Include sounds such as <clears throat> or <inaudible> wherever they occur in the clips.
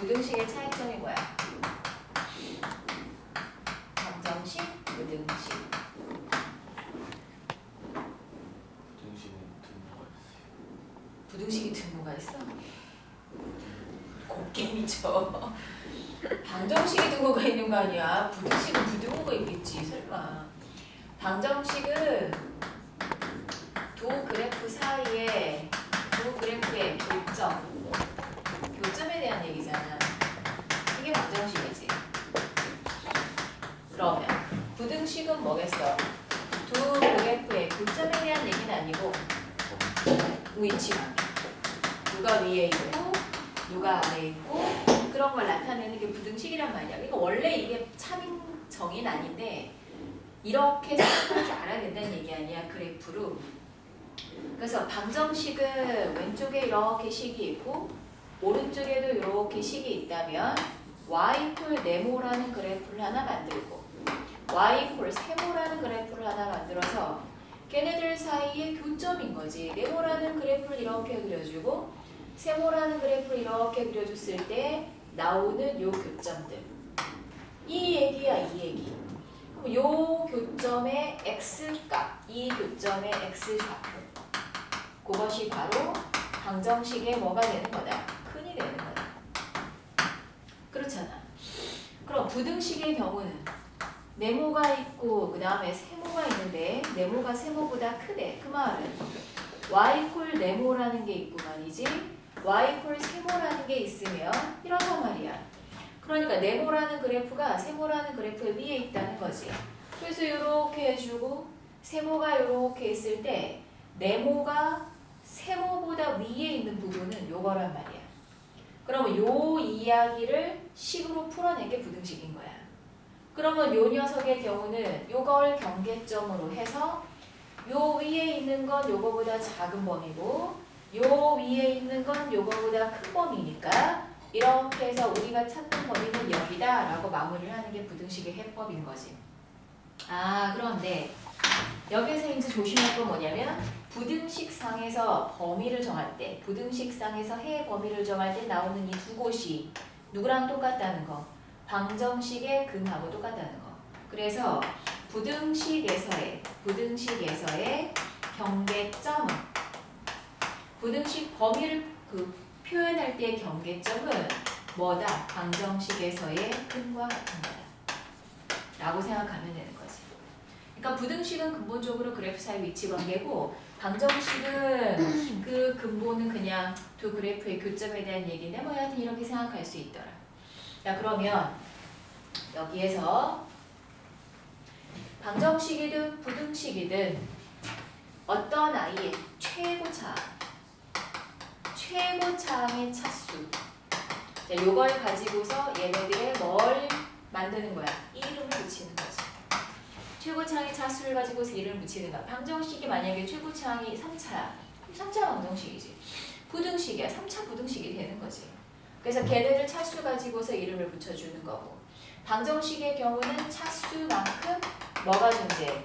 부등식의 차이점이 뭐야? 방정식, 부등식. 등식은 등호가 있어요. 부등식이 등호가 있어? 곱게 미쳐. 방정식이 등호가 있는 거 아니야? 부등식은 부등호가 있겠지, 설마. 방정식은 두 그래프 사이에 두 그래프의 교점, 교점에 대한 얘기잖아. 이게 방정식이지. 그러면 부등식은 뭐겠어? 두 그래프의 교점에 대한 얘기는 아니고 위치 관계. 누가 위에 있고 누가 아래에 있고 그런 걸 나타내는 게 부등식이란 말이야. 그러니까 원래 이게 차민정의는 아닌데 이렇게 생각할 줄 알아야 된다는 얘기 아니야. 그래프로. 그래서 방정식은 왼쪽에 이렇게 식이 있고 오른쪽에도 이렇게 식이 있다면 y 콜 네모라는 그래프를 하나 만들고 y 콜 세모라는 그래프를 하나 만들어서 걔네들 사이의 교점인 거지. 네모라는 그래프를 이렇게 그려주고 세모라는 그래프를 이렇게 그려줬을 때 나오는 요 교점들. 이 얘기야, 이 얘기. 그럼 요 교점의 x값, 이 교점의 x좌표. 그것이 바로 방정식의 뭐가 되는 거다? 큰이 되는 거다. 그렇잖아. 그럼 부등식의 경우는 네모가 있고 그 다음에 세모가 있는데 네모가 세모보다 크대. 그 말은 y 콜 네모라는 게 있고 말이지 y 콜 세모라는 게 있으면 이렇단 말이야. 그러니까 네모라는 그래프가 세모라는 그래프 위에 있다는 거지. 그래서 이렇게 해주고 세모가 이렇게 있을 때 네모가 세모보다 위에 있는 부분은 요거란 말이야. 그러면 요 이야기를 식으로 풀어낸 게 부등식인 거야. 그러면 요 녀석의 경우는 요걸 경계점으로 해서 요 위에 있는 건 요거보다 작은 범위고 요 위에 있는 건 요거보다 큰 범위니까 이렇게 해서 우리가 찾는 범위는 여기다 라고 마무리를 하는 게 부등식의 해법인 거지. 아 그런데 여기서 이제 조심할 건 뭐냐면 부등식 상에서 범위를 정할 때 부등식 상에서 해 범위를 정할 때 나오는 이 두 곳이 누구랑 똑같다는 거 방정식의 근하고 똑같다는 거. 그래서 부등식에서의 부등식에서의 경계점은 부등식 범위를 그 표현할 때의 경계점은 뭐다? 방정식에서의 근과 같은 거다. 라고 생각하면 되는 거지. 그러니까 부등식은 근본적으로 그래프 사이 위치 관계고 방정식은 <clears throat> 그 근본은 그냥 두 그래프의 교점에 대한 얘기인데 뭐 여하튼 이렇게 생각할 수 있더라. 자 그러면 여기에서 방정식이든 부등식이든 어떤 아이의 최고차 최고차항의 차수 자, 요걸 가지고서 얘네들의 뭘 만드는 거야? 이름을 붙이는 거지. 최고차항의 차수를 가지고서 이름을 붙이는 거야. 방정식이 만약에 최고차항이 3차야. 3차 방정식이지. 부등식이야. 3차 부등식이 되는 거지. 그래서 걔네들 차수 가지고서 이름을 붙여주는 거고. 방정식의 경우는 차수만큼 뭐가 존재해?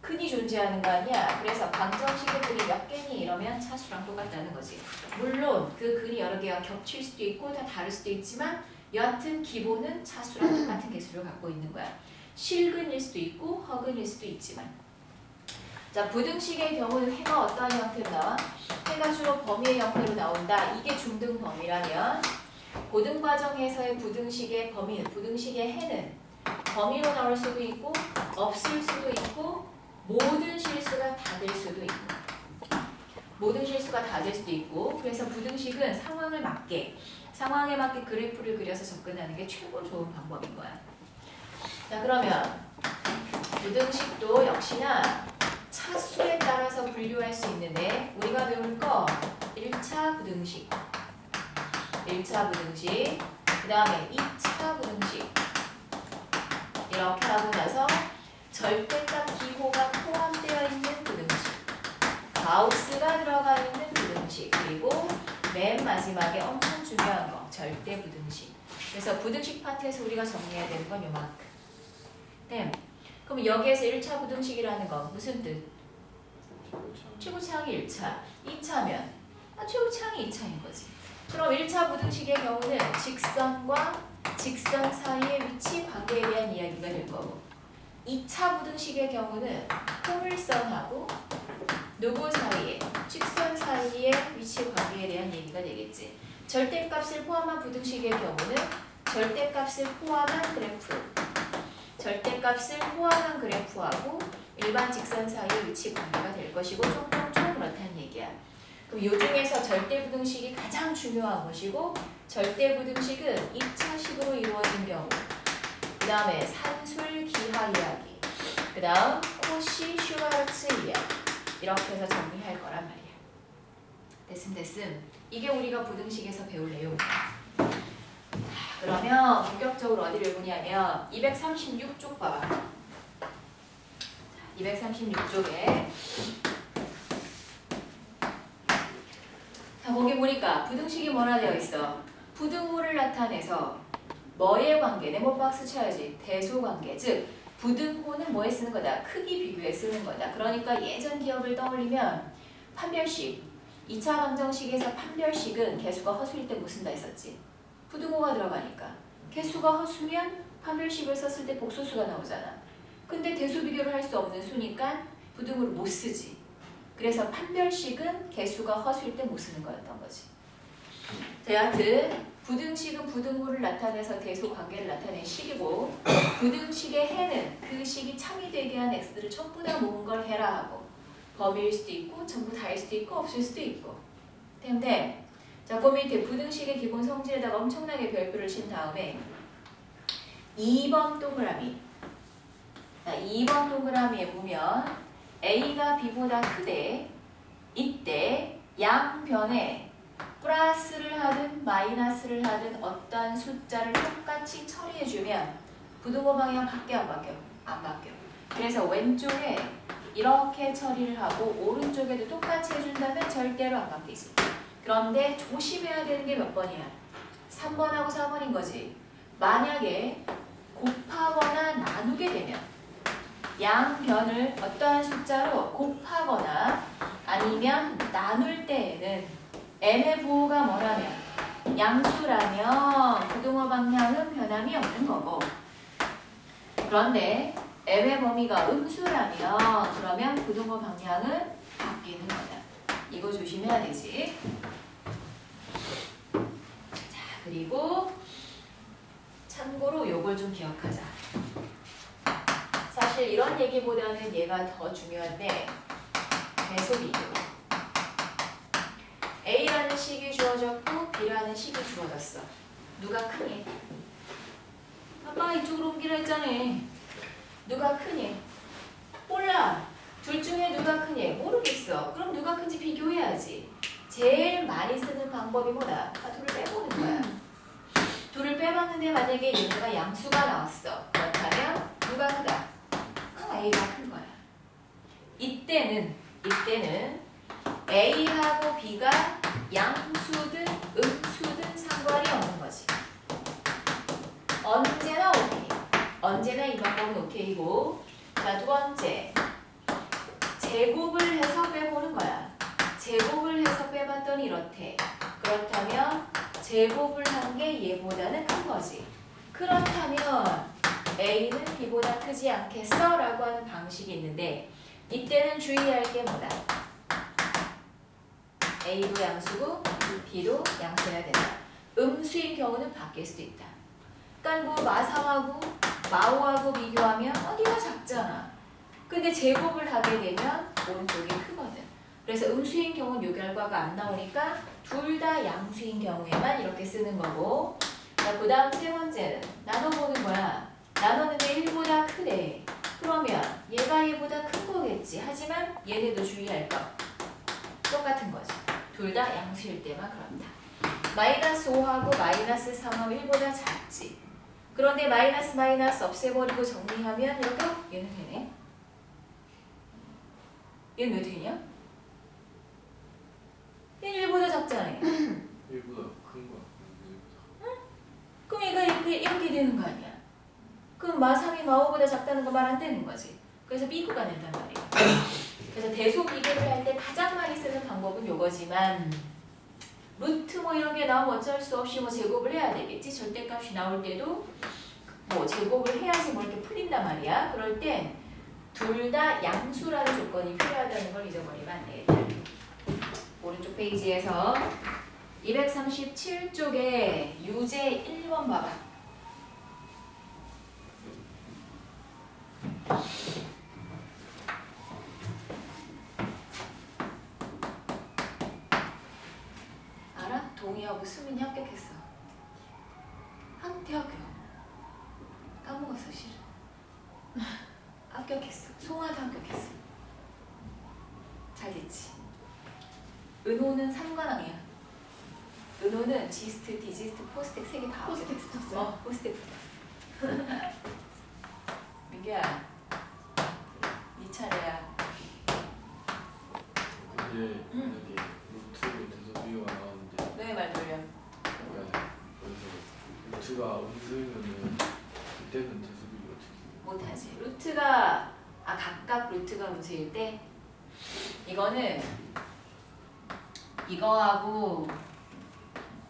근이 존재하는 거 아니야. 그래서 방정식의 근이 몇 개니 이러면 차수랑 똑같다는 거지. 물론 그 근이 여러 개가 겹칠 수도 있고 다 다를 수도 있지만 여하튼 기본은 차수랑 똑같은 개수를 갖고 있는 거야. 실근일 수도 있고 허근일 수도 있지만 자 부등식의 경우는 해가 어떠한 형태로 나와? 해가 주로 범위의 형태로 나온다. 이게 중등 범위라면 고등 과정에서의 부등식의 범위는 부등식의 해는 범위로 나올 수도 있고 없을 수도 있고 모든 실수가 다 될 수도 있고 모든 실수가 다 될 수도 있고 그래서 부등식은 상황을 맞게 상황에 맞게 그래프를 그려서 접근하는 게 최고 좋은 방법인 거야. 자 그러면 부등식도 역시나 따라서 분류할 수 있는데 우리가 배울 거 1차 부등식 1차 부등식 그 다음에 2차 부등식 이렇게 하고 나서 절대값 기호가 포함되어 있는 부등식 가우스가 들어가 있는 부등식 그리고 맨 마지막에 엄청 중요한 거 절대 부등식 그래서 부등식 파트에서 우리가 정리해야 되는 건 요만큼 네. 그럼 여기에서 1차 부등식이라는 건 무슨 뜻? 최고 차항이 1차 2차면 아, 최고 차항이 2차인 거지 그럼 1차 부등식의 경우는 직선과 직선 사이의 위치 관계에 대한 이야기가 될 거고 2차 부등식의 경우는 포물선하고 누구 사이에 직선 사이의 위치 관계에 대한 얘기가 되겠지. 절대값을 포함한 부등식의 경우는 절대값을 포함한 그래프 절대값을 포함한 그래프하고 일반 직선 사이의 위치 관계가 될 것이고 총통총 그렇다는 얘기야. 그럼 이 중에서 절대부등식이 가장 중요한 것이고 절대부등식은 2차식으로 이루어진 경우 그 다음에 산술 기하 이야기 그 다음 코시 슈바르츠 이야기 이렇게 해서 정리할 거란 말이야. 됐음 됐음 이게 우리가 부등식에서 배울 내용이야. 자, 그러면 본격적으로 어디를 보냐면 236쪽 봐봐. 236쪽에 자 거기 보니까 부등식이 뭐라 되어 있어? 부등호를 나타내서 뭐의 관계? 네모 박스 쳐야지. 대소 관계. 즉 부등호는 뭐에 쓰는 거다? 크기 비교에 쓰는 거다. 그러니까 예전 기억을 떠올리면 판별식 2차 방정식에서 판별식은 개수가 허수일 때뭐 쓴다 했었지? 부등호가 들어가니까 개수가 허수면 판별식을 썼을 때 복소수가 나오잖아. 근데 대수 비교를 할 수 없는 수니까 부등호를 못 쓰지. 그래서 판별식은 개수가 허수일 때 못 쓰는 거였던 거지. 자, 여하튼 부등식은 부등호를 나타내서 대소 관계를 나타낸 식이고 부등식의 해는 그 식이 창의되게 한 x들을 전부 다 모은 걸 해라 하고 범위일 수도 있고 전부 다일 수도 있고 없을 수도 있고 근데 자, 그 밑에 부등식의 기본 성질에다가 엄청나게 별표를 친 다음에 2번 동그라미 자, 2번 동그라미에 보면 A가 B보다 크대 이때 양변에 플러스를 하든 마이너스를 하든 어떠한 숫자를 똑같이 처리해주면 부등호 방향 바뀌어 안 바뀌어? 안 바뀌어. 그래서 왼쪽에 이렇게 처리를 하고 오른쪽에도 똑같이 해준다면 절대로 안 바뀌지. 그런데 조심해야 되는 게 몇 번이야? 3번하고 4번인 거지. 만약에 곱하거나 나누게 되면 양변을 어떠한 숫자로 곱하거나 아니면 나눌 때에는 n의 부호가 뭐라면 양수라면 부등호 방향은 변함이 없는 거고 그런데 n의 범위가 음수라면 그러면 부등호 방향은 바뀌는 거다. 이거 조심해야 되지. 자 그리고 참고로 요걸 좀 기억하자. 사실 이런 얘기보다는 얘가 더 중요한데 비교. A라는 식이 주어졌고 B라는 식이 주어졌어. 누가 크니? 아빠가 이쪽으로 옮기라 했잖아. 누가 크니? 몰라. 둘 중에 누가 크니? 모르겠어. 그럼 누가 큰지 비교해야지. 제일 많이 쓰는 방법이 뭐다? 아, 둘을 빼보는 거야. 둘을 빼봤는데 만약에 얘네가 양수가 나왔어. 그렇다면 누가 크다? 아, A가 큰 거야. 이때는 이때는 A하고 B가 양수든 음수든 상관이 없는 거지. 언제나 오케이. 언제나 이 방법은 오케이고. 자, 두 번째. 제곱을 해서 빼보는 거야. 제곱을 해서 빼봤더니 이렇대. 그렇다면 제곱을 한 게 얘보다는 큰 거지. 그렇다면 A는 B보다 크지 않겠어? 라고 하는 방식이 있는데 이때는 주의할 게 뭐다? A도 양수고 B도 양수해야 된다. 음수인 경우는 바뀔 수도 있다. 그러니까 뭐 마상하고 마오하고 비교하면 어디가 작잖아. 근데 제곱을 하게 되면 오른쪽이 크거든. 그래서 음수인 경우는 요 결과가 안 나오니까 둘 다 양수인 경우에만 이렇게 쓰는 거고 자, 그 다음 세 번째는 나눠보는 거야. 나눴는데 1보다 크대. 그러면 얘가 얘보다 큰 거겠지. 하지만 얘네도 주의할 거. 똑같은 거지. 둘다 양수일 때만 그렇다. 마이너스 5하고 마이너스 3하고 1보다 작지. 그런데 마이너스 마이너스 없애버리고 정리하면 어, 얘는 되네. 얘는 왜 되냐? 얘는 1보다 작잖아. 일보다 큰 거야. 일보다. 그럼 얘가 이렇게, 이렇게 되는 거 아니야? 그럼 마3이 마5보다 작다는 거 말 안 되는 거지. 그래서 B구가 된단 말이야. 그래서 대소 비교를 할 때 가장 많이 쓰는 방법은 요거지만 루트 뭐 이런 게 나오면 어쩔 수 없이 뭐 제곱을 해야 되겠지. 절대값이 나올 때도 뭐 제곱을 해야지 뭐 이렇게 풀린단 말이야. 그럴 땐둘다 양수라는 조건이 필요하다는 걸 잊어버리면 안 되겠다. 오른쪽 페이지에서 237쪽에 유제 1번 봐봐. 알아? 동의하고 수민이 합격했어. 학대학교. 까먹었어 실은. <laughs> 합격했어. 송아도 합격했어. 잘 됐지. 은호는 삼관왕이야. 은호는 지스트, 디지스트, 포스텍 세 개다 합격했어. 포스텍 붙었어요? 어, 포스텍 붙었어. <laughs> 민규야, 네 차례야. 근데 응. 만약에 루트로 대소비가 나오는데 너의 말 돌려. 그러니까 거기서 루트가 음수면은 그때는 대소비가 어떻게? 못하지. 루트가 아 각각 루트가 음수일 때 이거는 이거하고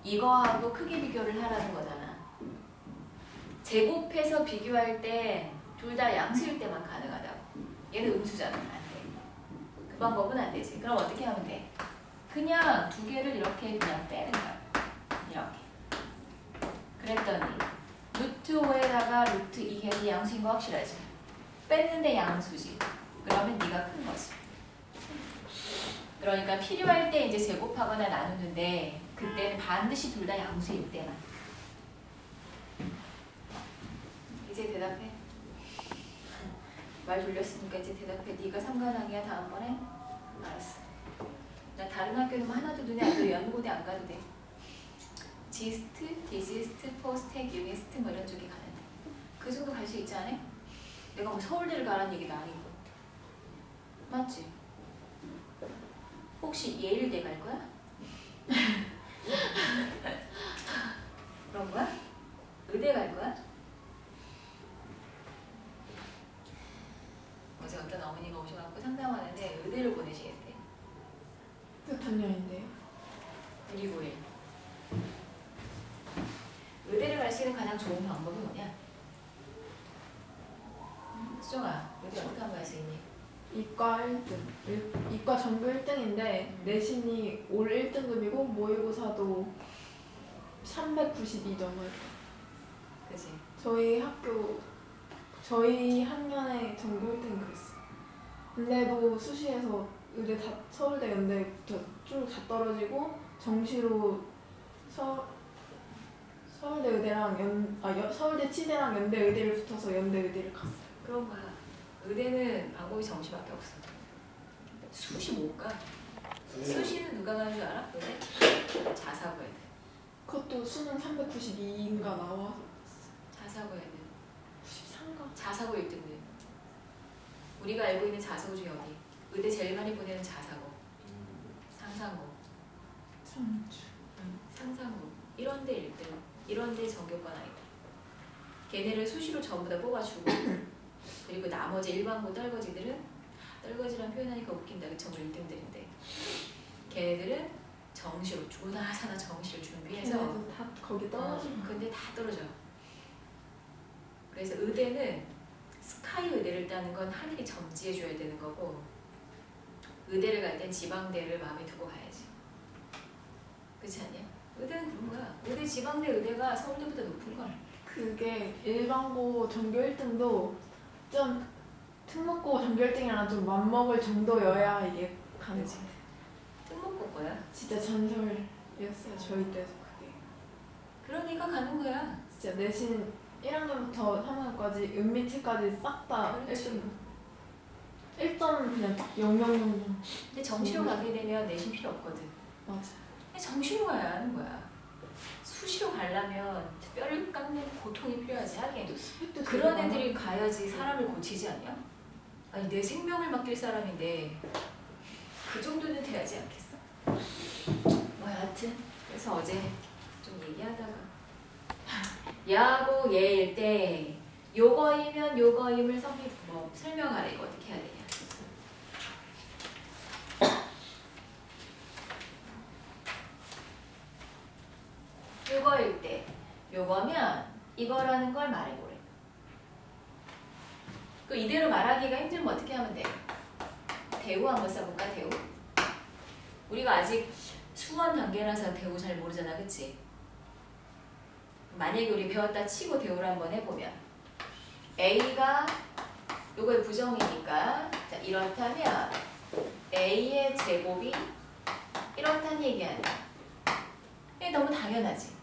이거하고 크게 비교를 하라는 거잖아. 제곱해서 비교할 때 둘 다 양수일 때만 가능하다고. 얘는 음수잖아. 그 방법은 안 되지. 그럼 어떻게 하면 돼? 그냥 두 개를 이렇게 그냥 빼는 거야. 이렇게. 그랬더니 루트 5에다가 루트 2 해도 양수인 거 확실하지? 뺐는데 양수지. 그러면 네가 큰 거지. 그러니까 필요할 때 이제 제곱하거나 나누는데 그때는 반드시 둘 다 양수일 때만. 이제 대답해. 말 돌렸으니까 이제 대답해. 네가 삼관왕이야 다음번에? 알았어. 나 다른 학교는 뭐 하나도 눈에 안 들어. 연고대 안 가도 돼. 지스트, 디지스트, 포스텍, 유니스트 뭐 이런 쪽에 가는데 그 정도 갈 수 있지 않아? 내가 뭐 서울대를 가라는 얘기도 아니고 맞지? 혹시 예일대 갈 거야? <laughs> 그런 거야? 의대 갈 거야? 어제 어떤 어머니가 오셔갖고 상담하는데 의대를 보내시겠대 몇 학년인데요? 1 2 9일 의대를 갈 수 있는 가장 좋은 방법이 뭐냐? 음, 수정아, 의대 어떻게 하면 갈 수 있니? 이과 1등. 일- 이과 전교 1등인데 내신이 올 1등급이고 모의고사도 392점을. 그지? 저희 학교 저희 학년에 전교 1등이 그랬어. 근데도 수시에서 의대 다 서울대 연대부터 쭉 다 떨어지고 정시로 서 서울대 의대랑 연, 아, 여, 서울대 치대랑 연대 의대를 붙어서 연대 의대를 갔어요. 그런 거야. 의대는 방법이 정시밖에 없어. 수시 못 가. 수시는 누가 가는 줄 알아? 의대? 자사고 애들. 그것도 수능 392인가 나와서 자사고 애들. 93가 자사고 1등급. 우리가 알고 있는 자사고 중에 어디? 의대 제일 많이 보내는 자사고. 상상고. 전주 상상고. 이런 데 1등. 이런 데 전교권 아니다. 걔네를 수시로 전부 다 뽑아주고 그리고 나머지 일반고 떨거지들은 떨거지란 표현하니까 웃긴다. 그 전부 1등들인데 걔네들은 정시로 조나사나 정시를 준비해서 다 거기 떨어지고 어, 근데 다 떨어져. 그래서 의대는 스카이 의대를 따는 건 하늘이 점지해 줘야 되는 거고 의대를 갈 땐 지방대를 마음에 두고 가야지. 그렇지 않냐? 의대는 그런 거야. 의대 지방대 의대가 서울대보다 높은 걸. 그게 일반고 전교 1등도 좀 특목고 전교 1등이랑 좀 맞먹을 정도여야 이게. 거지 특목고 거야. 진짜 전설이었어요 저희 때도 그게 그러니까 가는 거야. 진짜 내신 1학년부터 3학년까지 은미치까지 싹 다 그렇지. 1등 1점은 그냥 딱000 근데 정시로 음. 가게 되면 내신 필요 없거든. 맞아 정시로 가야 하는 거야. 수시로 가려면 뼈를 깎는 고통이 필요하지 하긴. 그런 애들이 가야지 사람을 고치지 않냐? 아니 내 생명을 맡길 사람인데 그 정도는 돼야지 않겠어? 뭐 여하튼 그래서 어제 좀 얘기하다가 <laughs> 야하고 얘일 때 요거이면 요거임을 성립 뭐 설명하래 이거 어떻게 해야 되냐? 요거면 이거라는 걸 말해보래. 그 이대로 말하기가 힘들면 어떻게 하면 돼? 대우 한번 써볼까 대우? 우리가 아직 수원 단계라서 대우 잘 모르잖아, 그치? 만약에 우리 배웠다 치고 대우를 한번 해보면 A가 요거의 부정이니까 자 이렇다면 A의 제곱이 이렇다는 얘기 아니야. 이게 너무 당연하지.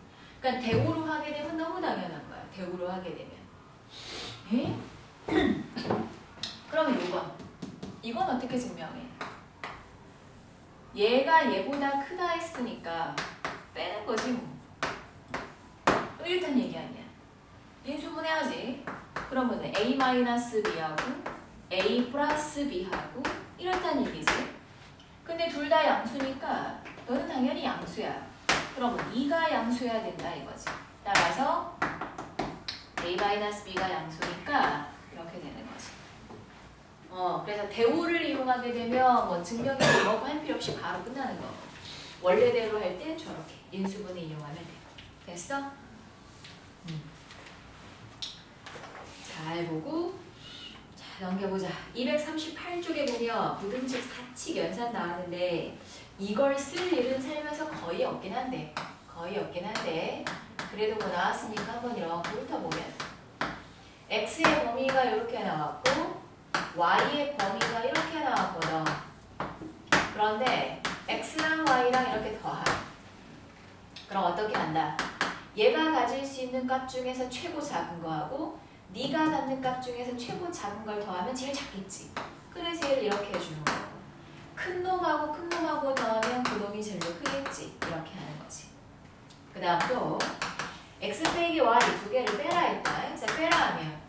그러니까 대우로 하게 되면 너무 당연한 거야. 대우로 하게 되면. 에? <clears throat> 그러면 이건 이건 어떻게 증명해? 얘가 얘보다 크다 했으니까 빼는 거지 뭐. 또 이렇단 얘기 아니야. 인수분해하지. 그러면 a-b하고 a 플러스 b하고 이렇단 얘기지. 근데 둘 다 양수니까 너는 당연히 양수야. 그러면 2가 양수여야 된다 이거지. 따라서 a-b가 양수니까 이렇게 되는 거지. 어, 그래서 대우를 이용하게 되면 뭐 증명이 뭐고 할 필요 없이 바로 끝나는 거. 원래대로 할 때 저렇게 인수분해 이용하면 돼. 됐어? 음. 잘 보고 자 넘겨보자. 238쪽에 보면 부등식 사칙 연산 나왔는데 이걸 쓸 일은 살면서 거의 없긴 한데 거의 없긴 한데 그래도 뭐 나왔으니까 한번 이렇게 훑어보면 x의 범위가 이렇게 나왔고 y의 범위가 이렇게 나왔거든. 그런데 x랑 y랑 이렇게 더하. 그럼 어떻게 한다? 얘가 가질 수 있는 값 중에서 최고 작은 거하고 네가 갖는 값 중에서 최고 작은 걸 더하면 제일 작겠지. 그래서 얘를 이렇게 해주는 거고. 큰 놈하고 큰 놈하고 더하면 그 놈이 제일 크겠지. 이렇게 하는 거지. 그 다음 또 x 빼기 y 두 개를 빼라 했다. 자 빼라 하면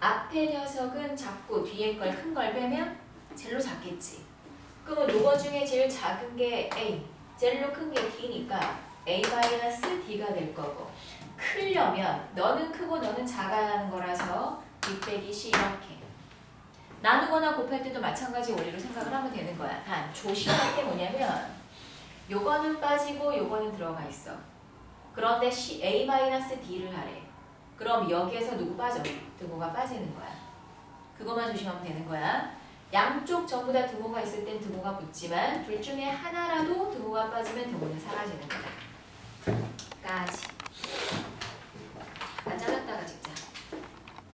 앞에 녀석은 작고 뒤에 걸 큰 걸 빼면 젤로 작겠지. 그러면 요거 중에 제일 작은 게 A, 젤로 큰 게 D니까 A-D가 될 거고 크려면 너는 크고 너는 작아야 하는 거라서 B 빼기 C 이렇게 나누거나 곱할 때도 마찬가지 원리로 생각을 하면 되는 거야. 단 조심할 게 뭐냐면 요거는 빠지고 요거는 들어가 있어. 그런데 A-D를 하래. 그럼 여기에서 누구 빠져? 등호가 빠지는 거야. 그것만 조심하면 되는 거야. 양쪽 전부 다 등호가 있을 땐 등호가 붙지만 둘 중에 하나라도 등호가 빠지면 등호는 사라지는 거야. 까지.